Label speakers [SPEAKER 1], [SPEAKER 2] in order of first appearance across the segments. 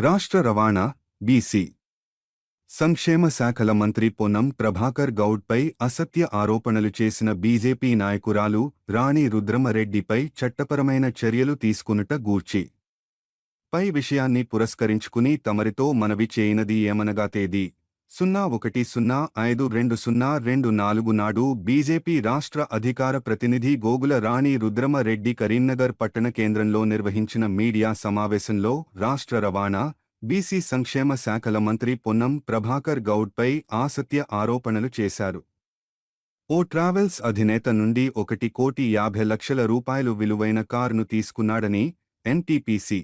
[SPEAKER 1] రాష్ట్ర రవాణా బీసీ సంక్షేమ శాఖల మంత్రి పొన్నం ప్రభాకర్ గౌడ్పై అసత్య ఆరోపణలు చేసిన బీజేపీ నాయకురాలు రాణి రుద్రమరెడ్డిపై చట్టపరమైన చర్యలు తీసుకునుట గూర్చి. పై విషయాన్ని పురస్కరించుకుని తమరితో మనవి చేయనది ఏమనగా తేదీ? సున్నా ఒకటి సున్నా ఐదు రెండు సున్నా రెండు నాలుగు నాడు బీజేపీ రాష్ట్ర అధికార ప్రతినిధి గోగుల రాణి రుద్రమరెడ్డి కరీంనగర్ పట్టణ కేంద్రంలో నిర్వహించిన మీడియా సమావేశంలో రాష్ట్ర రవాణా బీసీ సంక్షేమ శాఖల మంత్రి పొన్నం ప్రభాకర్ గౌడ్పై ఆసత్య ఆరోపణలు చేశారు. ఓ ట్రావెల్స్ అధినేత నుండి ఒకటి కోటి యాభై లక్షల రూపాయలు విలువైన కారును తీసుకున్నాడని ఎన్టీపీసీ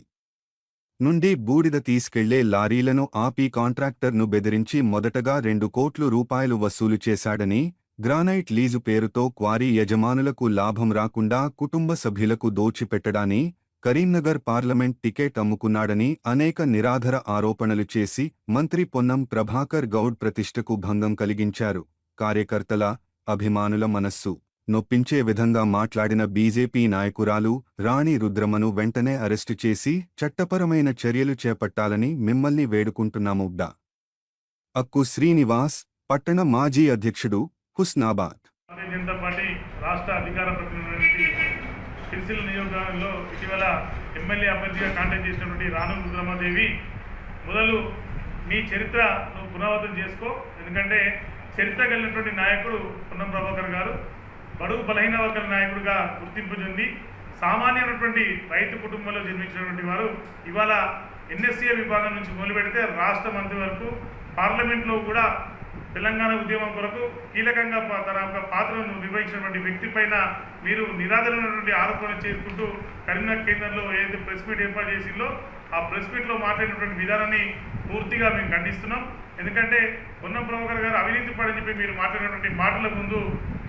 [SPEAKER 1] నుండి బూడిద తీసుకెళ్ళే లారీలను ఆపి కాంట్రాక్టర్ను బెదిరించి మొదటగా రెండు కోట్లు రూపాయలు వసూలు చేశాడని గ్రానైట్ లీజు పేరుతో క్వారీ యజమానులకు లాభం రాకుండా కుటుంబ సభ్యులకు దోచిపెట్టడాని కరీంనగర్ పార్లమెంట్ టికెట్ అమ్ముకున్నాడని అనేక నిరాధర ఆరోపణలు చేసి మంత్రి పొన్నం ప్రభాకర్ గౌడ్ ప్రతిష్టకు భంగం కలిగించారు. కార్యకర్తల అభిమానుల మనస్సు నొప్పించే విధంగా మాట్లాడిన బీజేపీ నాయకురాలు రాణి రుద్రమను వెంటనే అరెస్టు చేసి చట్టపరమైన చర్యలు చేపట్టాలని మిమ్మల్ని వేడుకుంటున్నాము డా. అక్కు శ్రీనివాస్ పట్టణ మాజీ అధ్యక్షుడు హుస్నాబాద్.
[SPEAKER 2] జనతా పార్టీ రాష్ట్ర అధికార ప్రతినిధి సిరిసిల్ల నియోజకవర్గంలో ఇటీవల ఎమ్మెల్యే అభ్యర్థిగా కాంటాక్ట్ చేసినటువంటి రాను రుద్రమాదేవి మొదలు నీ చరిత్ర నువ్వు పునరావృతం చేసుకో. ఎందుకంటే చరిత్ర కలిగినటువంటి నాయకుడు పొన్నం ప్రభాకర్ గారు. బడుగు బలహీన వర్గాల నాయకుడిగా గుర్తింపు చెంది సామాన్యమైనటువంటి రైతు కుటుంబంలో జన్మించినటువంటి వారు ఇవాళ ఎన్ఎస్సీఏ విభాగం నుంచి మొదలు పెడితే రాష్ట్ర మంత్రి వరకు పార్లమెంట్లో కూడా తెలంగాణ ఉద్యమం కొరకు కీలకంగా తన యొక్క పాత్రను నిర్వహించినటువంటి వ్యక్తి పైన మీరు నిరాధారమైనటువంటి ఆరోపణలు చేసుకుంటూ కరీంనగర్ కేంద్రంలో ఏదైతే ప్రెస్ మీట్ ఏర్పాటు చేసిందో ఆ ప్రెస్ మీట్లో మాట్లాడినటువంటి విధానాన్ని పూర్తిగా మేము ఖండిస్తున్నాం. ఎందుకంటే పొన్నం ప్రభాకర్ గారు అవినీతి పడని చెప్పి మీరు మాట్లాడినటువంటి మాటల ముందు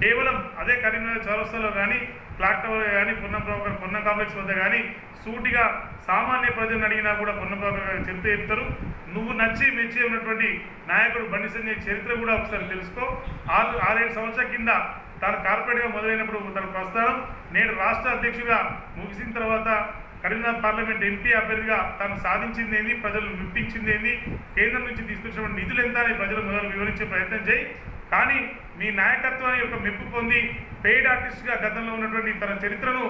[SPEAKER 2] కేవలం అదే కరీంనగర్ చౌరస్తాలో కానీ క్లాక్ టవర్ కానీ పొన్న ప్రభాకర్ పొన్న కాంప్లెక్స్ వద్ద కానీ సూటిగా సామాన్య ప్రజలను అడిగినా కూడా పొన్న ప్రభాకర్ గారు చెప్తే చెప్తారు. నువ్వు నచ్చి మెచ్చి ఉన్నటువంటి నాయకుడు బండి సంజయ్ చరిత్ర కూడా ఒకసారి తెలుసుకో. ఆరు ఆరేడు సంవత్సరాల కింద తాను కార్పొరేట్గా మొదలైనప్పుడు తన ప్రస్థానం. నేను రాష్ట్ర అధ్యక్షుడిగా ముగిసిన తర్వాత కరీంనగర్ పార్లమెంట్ ఎంపీ అభ్యర్థిగా తాను సాధించింది ఏంది? ప్రజలు విప్పించింది ఏంది? కేంద్రం నుంచి తీసుకొచ్చినటువంటి నిధులు ఎంత అని ప్రజలు మొదలు వివరించే ప్రయత్నం చేయి. కానీ మీ నాయకత్వాన్ని యొక్క మెప్పు పొంది పెయిడ్ ఆర్టిస్ట్గా గతంలో ఉన్నటువంటి తన చరిత్రను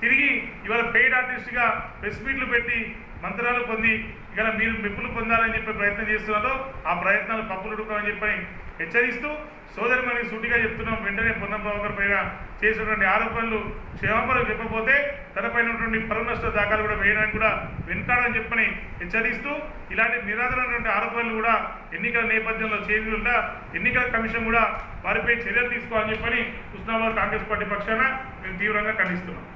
[SPEAKER 2] తిరిగి ఇవాళ పెయిడ్ ఆర్టిస్ట్గా ప్రెస్ మీట్లు పెట్టి మంత్రాలు పొంది ఇక మీరు మెప్పులు పొందాలని చెప్పి ప్రయత్నం చేస్తున్నారో. ఆ ప్రయత్నాలు పప్పులుడుకోమని చెప్పని హెచ్చరిస్తూ సోదరి మనకి సూటిగా చెప్తున్నాం. వెంటనే పొన్నం ప్రభాకర్ పైన చేసినటువంటి ఆరోపణలు క్షేమపరం చెప్పకపోతే తనపైన ఉన్నటువంటి పరువు నష్ట దాఖలు కూడా వేయడానికి కూడా వెనుకాడని చెప్పని హెచ్చరిస్తూ ఇలాంటి నిరాధారమైనటువంటి ఆరోపణలు కూడా ఎన్నికల నేపథ్యంలో చేయకుండా ఎన్నికల కమిషన్ కూడా వారిపై చర్యలు తీసుకోవాలని చెప్పని హుస్నాబాద్ కాంగ్రెస్ పార్టీ పక్షాన మేము తీవ్రంగా ఖండిస్తున్నాం.